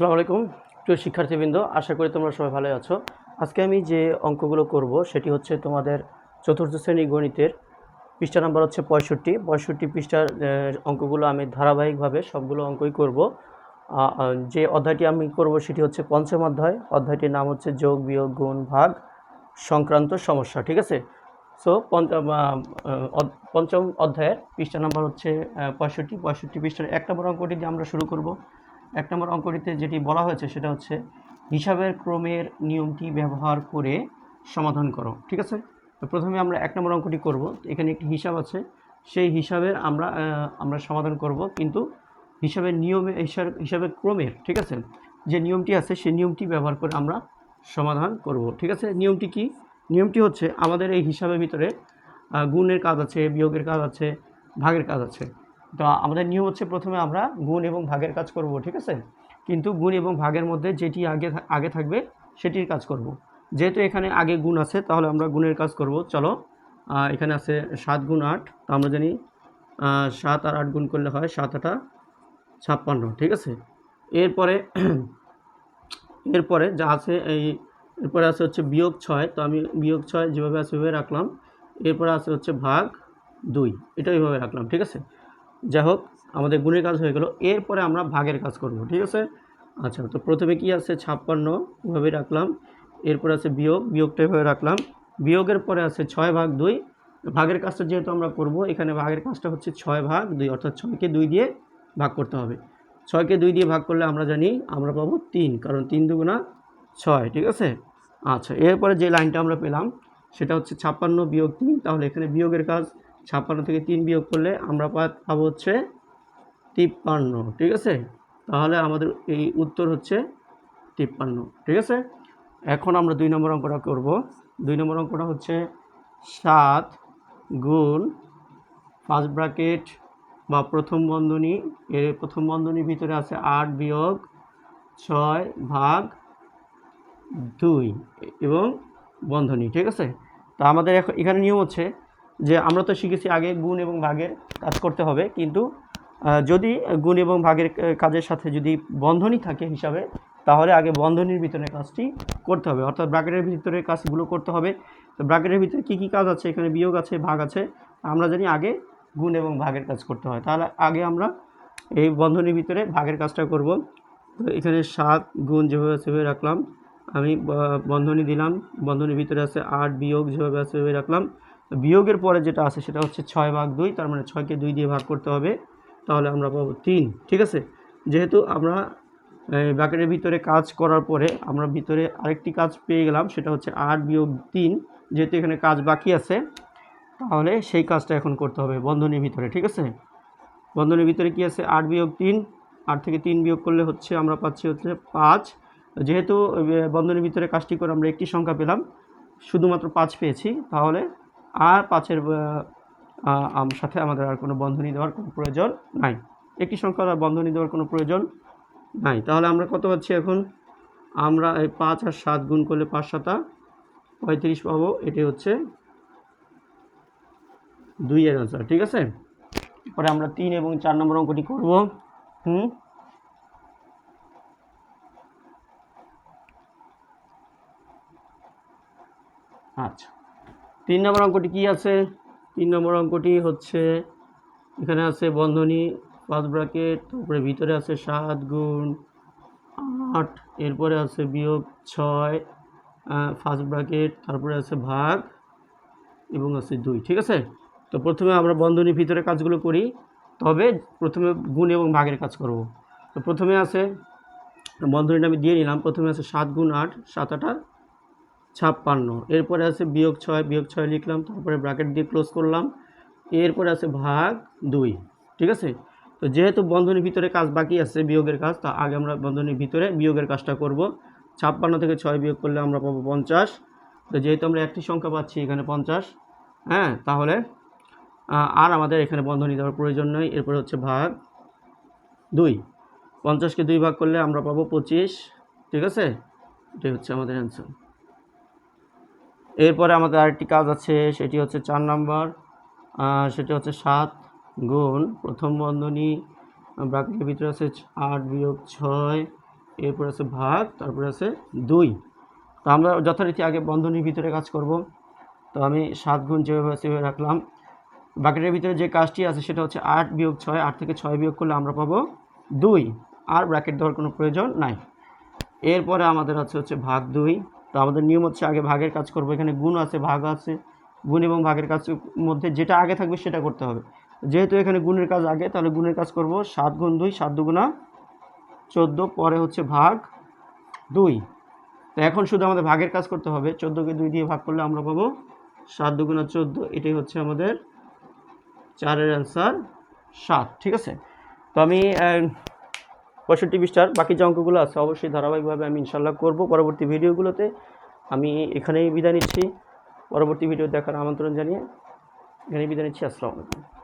আসসালামু আলাইকুম। প্রিয় শিক্ষার্থীবৃন্দ, আশা করি তোমরা সবাই ভালো আছো। আজকে আমি যে অঙ্কগুলো করব, সেটি হচ্ছে তোমাদের চতুর্থ শ্রেণি গণিতের পৃষ্ঠা নাম্বার হচ্ছে পঁয়ষট্টি। পঁয়ষট্টি পৃষ্ঠার অঙ্কগুলো আমি ধারাবাহিকভাবে সবগুলো অঙ্কই করব। যে অধ্যায়টি আমি করব, সেটি হচ্ছে পঞ্চম অধ্যায়। অধ্যায়টির নাম হচ্ছে যোগ বিয়োগ গুণ ভাগ সংক্রান্ত সমস্যা, ঠিক আছে? সো পঞ্চম অধ্যায়ের পৃষ্ঠা নাম্বার হচ্ছে পঁয়ষট্টি। পঁয়ষট্টি পৃষ্ঠার এক নম্বর অঙ্কটি দিয়ে আমরা শুরু করব। এক নম্বর অঙ্কটিতে যেটি বলা হয়েছে সেটা হচ্ছে হিসাবের ক্রমের নিয়মটি ব্যবহার করে সমাধান করো, ঠিক আছে? তো প্রথমে আমরা এক নম্বর অঙ্কটি করব। এখানে একটি হিসাব আছে, সেই হিসাবের আমরা আমরা সমাধান করব। কিন্তু হিসাবের নিয়মে, হিসাব, হিসাবের ক্রমের, ঠিক আছে? যে নিয়মটি আছে সেই নিয়মটি ব্যবহার করে আমরা সমাধান করব, ঠিক আছে? নিয়মটি কি? নিয়মটি হচ্ছে আমাদের এই হিসাবের ভিতরে গুণের কাজ আছে, বিয়োগের কাজ আছে, ভাগের কাজ আছে। তো আমাদের নিয়ম হচ্ছে প্রথমে আমরা গুণ এবং ভাগের কাজ করব, ঠিক আছে? কিন্তু গুণ এবং ভাগের মধ্যে যেটি আগে আগে থাকবে সেটির কাজ করব। যেহেতু এখানে আগে গুণ আছে, তাহলে আমরা গুণের কাজ করব। চলো এখানে আছে সাত গুণ আট, তো আমরা জানি সাত আর আট গুণ করলে হয় সাত আটা ছাপ্পান্ন, ঠিক আছে? এরপরে এরপরে যা আছে এই, এরপরে আছে হচ্ছে বিয়োগ ছয়, তো আমি বিয়োগ ছয় যেভাবে আছে ওইভাবে রাখলাম। এরপরে আছে হচ্ছে ভাগ দুই এটা এইভাবে রাখলাম, ঠিক আছে? যাই হোক, আমাদের গুণের কাজ হয়ে গেল। এরপরে আমরা ভাগের কাজ করব, ঠিক আছে? আচ্ছা তো প্রথমে কি আছে? ছাপ্পান্ন এভাবে রাখলাম। এরপরে আছে বিয়োগ, বিয়োগটা এভাবে রাখলাম। বিয়োগের পরে আছে ছয় ভাগ দুই। ভাগের কাজটা যেহেতু আমরা করব, এখানে ভাগের কাজটা হচ্ছে ছয় ভাগ দুই, অর্থাৎ ছয়কে দুই দিয়ে ভাগ করতে হবে। ছয়কে দুই দিয়ে ভাগ করলে আমরা জানি আমরা পাবো তিন, কারণ তিন দুগুণা ছয়, ঠিক আছে? আচ্ছা এরপরে যে লাইনটা আমরা পেলাম, সেটা হচ্ছে ছাপ্পান্ন বিয়োগ তিন, তাহলে এখানে বিয়োগের কাজ ছাপ্পান্ন থেকে তিন বিয়োগ করলে আমরা পাবো হচ্ছে তিপ্পান্ন, ঠিক আছে? তাহলে আমাদের এই উত্তর হচ্ছে তিপ্পান্ন, ঠিক আছে? এখন আমরা দুই নম্বর অঙ্কটা করব। দুই নম্বর অঙ্কটা হচ্ছে সাত গুণ ফার্স্ট ব্র্যাকেট বা প্রথম বন্ধনী, এর প্রথম বন্ধনীর ভিতরে আছে আট বিয়োগ ছয় ভাগ দুই এবং বন্ধনী, ঠিক আছে? তো আমাদের এখন, এখানে নিয়ম হচ্ছে যে আমরা তো শিখেছি আগে গুণ এবং ভাগের কাজ করতে হবে, কিন্তু যদি গুণ এবং ভাগের কাজের সাথে যদি বন্ধনী থাকে হিসাবে, তাহলে আগে বন্ধনীর ভিতরে কাজটি করতে হবে। অর্থাৎ ব্র্যাকেটের ভিতরে কাজগুলো করতে হবে। তো ব্র্যাকেটের ভিতরে কী কী কাজ আছে? এখানে বিয়োগ আছে, ভাগ আছে। আমরা জানি আগে গুণ এবং ভাগের কাজ করতে হয়। তাহলে আগে আমরা এই বন্ধনীর ভিতরে ভাগের কাজটা করব। তো এখানে সাত গুণ যেভাবে আছে, সেভাবে রাখলাম। আমি বন্ধনী দিলাম। বন্ধনীর ভিতরে আছে আট বিয়োগ যেভাবে আছে, সেভাবে রাখলাম। বিয়োগের পরে যেটা আছে সেটা হচ্ছে ছয় ভাগ দুই, তার মানে ছয়কে দুই দিয়ে ভাগ করতে হবে, তাহলে আমরা পাবো তিন, ঠিক আছে? যেহেতু আমরা, এই ব্র্যাকেটের ভিতরে কাজ করার পরে আমরা ভিতরে আরেকটি কাজ পেয়ে গেলাম, সেটা হচ্ছে আট বিয়োগ তিন, যেহেতু এখানে কাজ বাকি আছে, তাহলে সেই কাজটা এখন করতে হবে বন্ধনীর ভিতরে, ঠিক আছে? বন্ধনীর ভিতরে কি আছে? আট বিয়োগ তিন, আট থেকে তিন বিয়োগ করলে হচ্ছে আমরা পাচ্ছি হচ্ছে পাঁচ, যেহেতু বন্ধনীর ভিতরে কাজটি করে আমরা একটি সংখ্যা পেলাম, শুধুমাত্র পাঁচ পেয়েছি, তাহলে আর পাঁচের সাথে আমাদের আর কোনো বন্ধনী দেওয়ার কোনো প্রয়োজন নাই। একটি সংখ্যার আর বন্ধনী দেওয়ার কোনো প্রয়োজন নাই। তাহলে আমরা কত পাচ্ছি এখন? আমরা এই পাঁচ আর সাত গুণ করলে পাঁচ সাতা, পঁয়ত্রিশ পাবো। এটি হচ্ছে দুইয়ের আনসার ঠিক আছে? পরে আমরা তিন এবং চার নম্বর অঙ্কটি করব। হুম? আচ্ছা। তিন নম্বর অঙ্কটি কি আছে? তিন নম্বর অঙ্কটি হচ্ছে, এখানে আছে বন্ধনী ফার্স্ট ব্র্যাকেট তারপরে ভিতরে আছে সাত গুণ আট, এরপরে আছে বিয়োগ ছয় ফার্স্ট ব্র্যাকেট তারপরে আছে ভাগ এবং আছে দুই, ঠিক আছে? তো প্রথমে আমরা বন্ধনীর ভিতরে কাজগুলো করি, তবে প্রথমে গুণ এবং ভাগের কাজ করব। তো প্রথমে আছে, বন্ধনীটা আমি দিয়ে নিলাম, প্রথমে আছে সাত গুণ আট, সাত আটা ছাপ্পান্ন। এরপরে আছে বিয়োগ ছয় বিয়োগ ছয় লিখলাম, তারপরে ব্র্যাকেট দিয়ে ক্লোজ করলাম। এরপরে আছে ভাগ দুই, ঠিক আছে? তো যেহেতু বন্ধনীর ভিতরে কাজ বাকি আছে বিয়োগের কাজ, তা আগে আমরা বন্ধনীর ভিতরে বিয়োগের কাজটা করব। ছাপ্পান্ন থেকে ছয় বিয়োগ করলে আমরা পাবো পঞ্চাশ। তো যেহেতু আমরা একটি সংখ্যা পাচ্ছি, এখানে পঞ্চাশ। হ্যাঁ তাহলে আর আমাদের এখানে বন্ধনী দেওয়ার প্রয়োজন নেই। এরপরে হচ্ছে ভাগ দুই। পঞ্চাশকে দুই ভাগ করলে আমরা পাবো পঁচিশ, ঠিক আছে? এটাই হচ্ছে আমাদের অ্যান্সার এরপরে আমাদের আরেকটি কাজ আছে, সেটি হচ্ছে চার নাম্বার সেটি হচ্ছে সাত গুণ প্রথম বন্ধনী ব্র্যাকেটের ভিতরে আছে আট বিয়োগ ছয়, এরপর আছে ভাগ, তারপরে আছে দুই। তো আমরা যথারীতি আগে বন্ধনীর ভিতরে কাজ করব। তো আমি সাত গুণ যেভাবে সেভাবে রাখলাম। বাকিটার ভিতরে যে কাজটি আছে সেটা হচ্ছে আট বিয়োগ ছয়, আট থেকে ছয় বিয়োগ করলে আমরা পাবো দুই। আর ব্র্যাকেট দেওয়ার কোনো প্রয়োজন নাই। এরপরে আমাদের আছে হচ্ছে ভাগ দুই। তো আমাদের নিয়ম হচ্ছে আগে ভাগের কাজ করব। এখানে গুণ আছে, ভাগ আছে, গুণ এবং ভাগের কাজের মধ্যে যেটা আগে থাকবে সেটা করতে হবে। যেহেতু এখানে গুণের কাজ আগে, তাহলে গুণের কাজ করব সাত গুণ দুই, সাত দুগুণা চোদ্দ, পরে হচ্ছে ভাগ দুই। তো এখন শুধু আমাদের ভাগের কাজ করতে হবে। চোদ্দোকে দুই দিয়ে ভাগ করলে আমরা পাবো সাত দুগুণা চোদ্দ। এটাই হচ্ছে আমাদের চারের অ্যান্সার সাত, ঠিক আছে? তো আমি পঁয়ষট্টি পৃষ্ঠার বাকি যে অঙ্কগুলো আছে, অবশ্যই ধারাবাহিকভাবে আমি ইনশাল্লাহ করব। পরবর্তী ভিডিওগুলোতে আমি এখানেই বিদায় নিচ্ছি। পরবর্তী ভিডিও দেখার আমন্ত্রণ জানিয়ে এখানেই বিদায় নিচ্ছি। আসসালামু আলাইকুম।